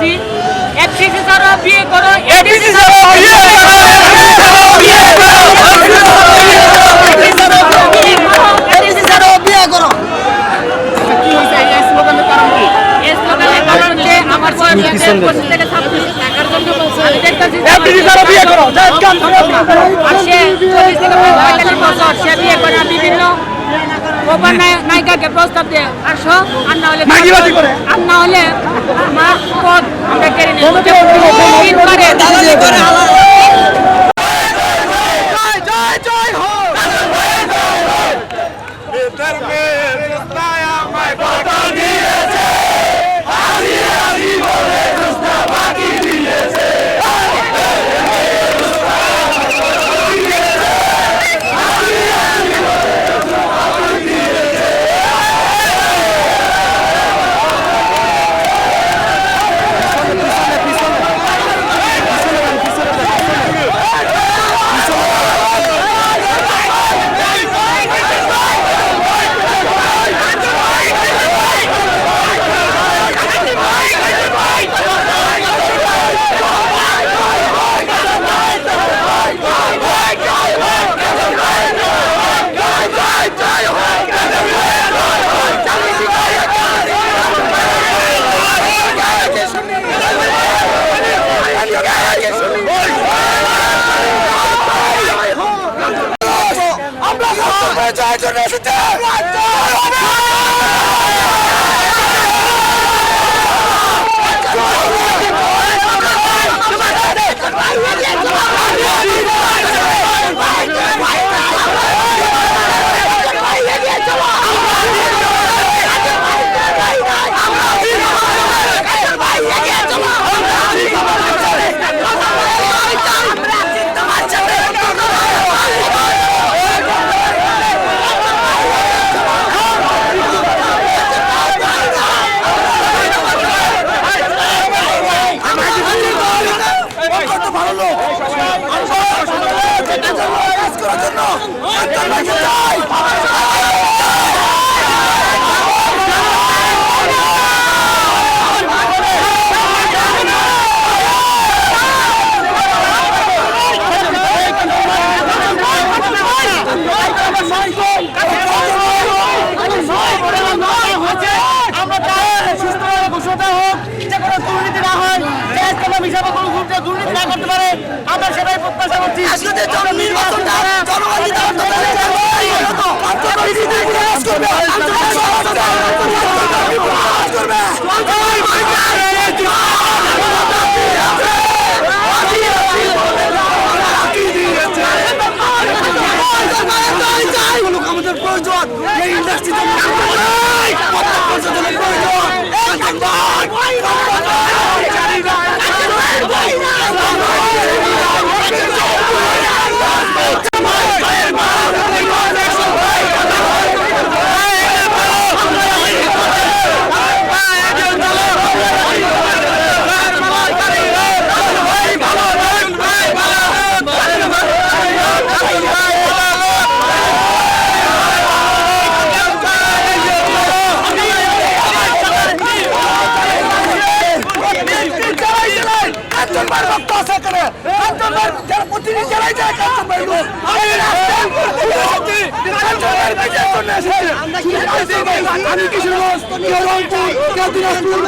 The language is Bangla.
করতেছি এফসিসি বিয়ে করো বিয়ে করো বিভিন্ন নায়িকাকে প্রস্তাব দিয়ে আসো আর না হলে আর না হলে আমার পদ আমরা কেড়ে নেব তিনবারে দালালি করে আমরা জয় সুস্থভাবে ঘোষণা হোক যে কোনো দুর্নীতি না করতে পারে। সেটাই প্রত্যাশা করছি। আজকে নির্বাচনটা জনগণ দিতে কাঞ্চনবার রক্ত আছে এখানে। যারা প্রতিদিন জেলায় যায় এসেছে। আমি কিশোরগঞ্জ কেউ দিনাজপুর।